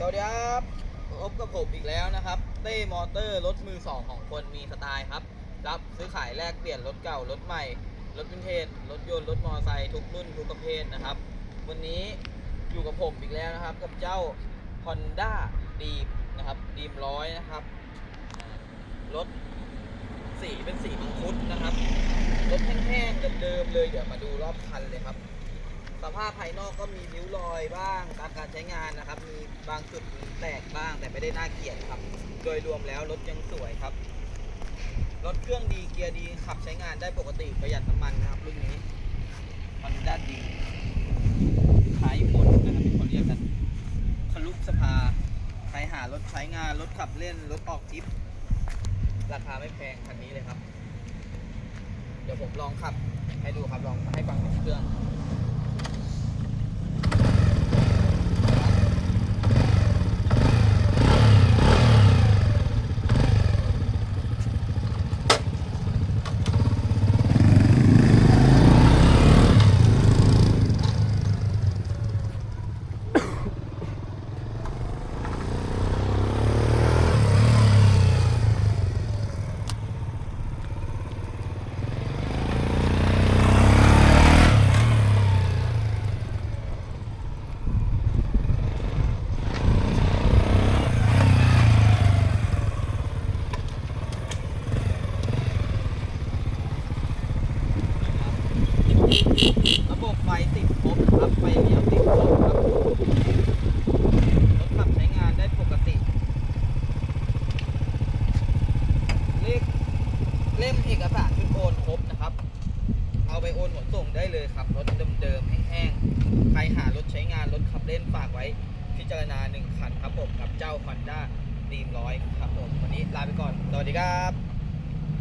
สวัสดีครับพบกับผมอีกแล้วนะครับ เต้มอเตอร์รถมือสองของคนมีสไตล์ครับ รับซื้อขายแลกเปลี่ยนรถเก่า รถใหม่ รถวินเทจ รถยนต์ รถมอเตอร์ไซค์ทุกรุ่นทุกประเภทนะครับ วันนี้อยู่กับผมอีกแล้วนะครับ กับเจ้า Honda d r e m นะครับ d r e a m ร้อยนะครับ รถสีเป็นสีมังคุดนะครับ รถแห้งๆเดิมๆเลยเดี๋ยวมาดูรอบคันเลยครับ สภาพภายนอกก็มีริ้วรอยบ้างตามการใช้งานนะครับ มีบางจุดมีแตกบ้างแต่ไม่ได้น่าเกลียดครับ โดยรวมแล้วรถยังสวยครับ รถเครื่องดีเกียร์ดีขับใช้งานได้ปกติประหยัดน้ำมันนะครับรุ่นนี้มันด้านดีขายญี่ปุ่นนะครับเป็นคนเรียกกันทะลุสภาใครหารถใช้งานรถขับเล่นรถออกทริป ราคาไม่แพงคันนี้เลยครับ เดี๋ยวผมลองขับให้ดูครับลองให้ฟังเครื่อง ระบบไฟติดครบครับไฟเลี้ยวติดครบครับรถขับใช้งานได้ปกติ เลขเล่มเอกสารชุดโอนครบนะครับ เอาไปโอนขนส่งได้เลยครับ รถเดิมๆแห้งๆใครหารถใช้งานรถขับเล่นฝากไว้พิจารณาหนึ่งคันครับผมกับเจ้า Honda d r e a m ร้อยครับผม วันนี้ลาไปก่อน สวัสดีครับ